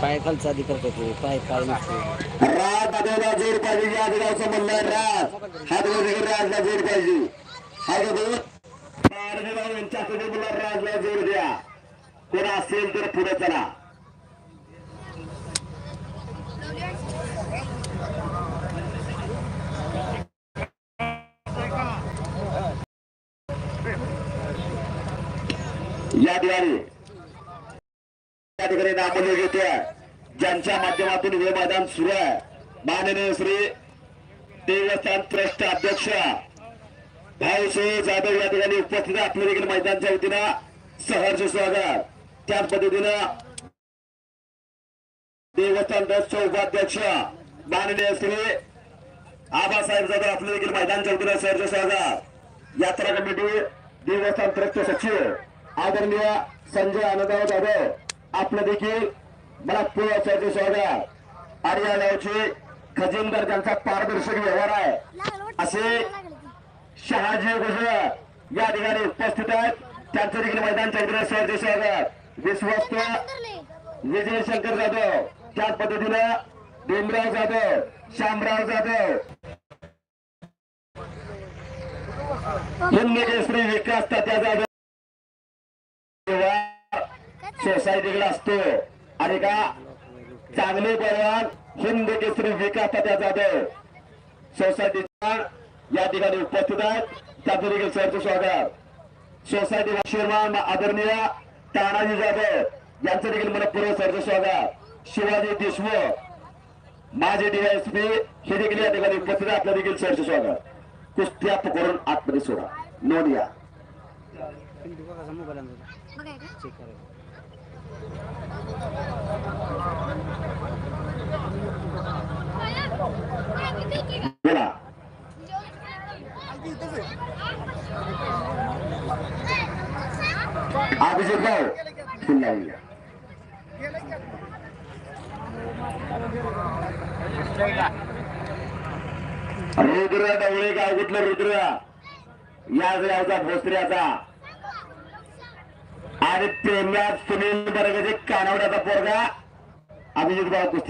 पाय खालचा अधिकार करतो पाय पाय नसतो. राज जोड पाहिजे या गावचं राज राजला जोड पाहिजे. हाय दोन? यांच्या मुला राजला जोड द्या. कोण असेल तर पुढे चला. या ठिकाणी ठिकाणी नामोल्य घेते ज्यांच्या माध्यमातून हे मैदान सुरू आहे. माननीय श्री देवस्थान ट्रस्ट अध्यक्ष भाऊसाहेब जाधव या ठिकाणी उपस्थित आहे. आपल्या देखील मैदानच्या वतीनं सहर्ष स्वागत. त्याच पद्धतीनं देवस्थान ट्रस्टचे उपाध्यक्ष माननीय श्री आबासाहेब जाधव आपल्या देखील मैदानच्या वतीनं सहर्ष स्वागत. यात्रा कमिटी देवस्थान ट्रस्ट सचिव आदरणीय संजय आनंदराव जाधव आपलं देखील मला सहर्ष स्वागत आणि या गावचे खजिनदार ज्यांचा पारदर्शक व्यवहार आहे. असे शहाजी गुजर या ठिकाणी उपस्थित आहेत. त्यांचं देखील वतीनं सहर्ष स्वागत विश्वस्त विजय शंकर जाधव. त्याच पद्धतीनं भीमराव जाधव श्यामराव जाधव. हिंद केसरी विकास त्या जाधव सोसायटीकडे असतो. आणि का? चांगले पैलवान हिंद केसरी विकास त्या जाधव सोसायटीचा या ठिकाणी उपस्थित आहेत. त्याचं देखील सरचं स्वागत. सोसायटी चेअरमॅन आदरणीय तानाजी जाधव यांचं देखील मनपूर्वक सरचं स्वागत. शिवाजी देशमुख माझे डीएसपी हे देखील या ठिकाणी उपस्थित आहे आपलं देखील सरचं स्वागत. कुस्त्या पकडून आतमध्ये सोडा. नोंद या बोला. अभिजित भाऊ फुल लावून घ्या रुद्र डवळे गाव कुठलं रुद्र? याच गावचा भोसऱ्याचा. आणि प्रेम्यात सुनील बरगजे कानवड्याचा पोरगा अभिजित भाऊ कुस्ती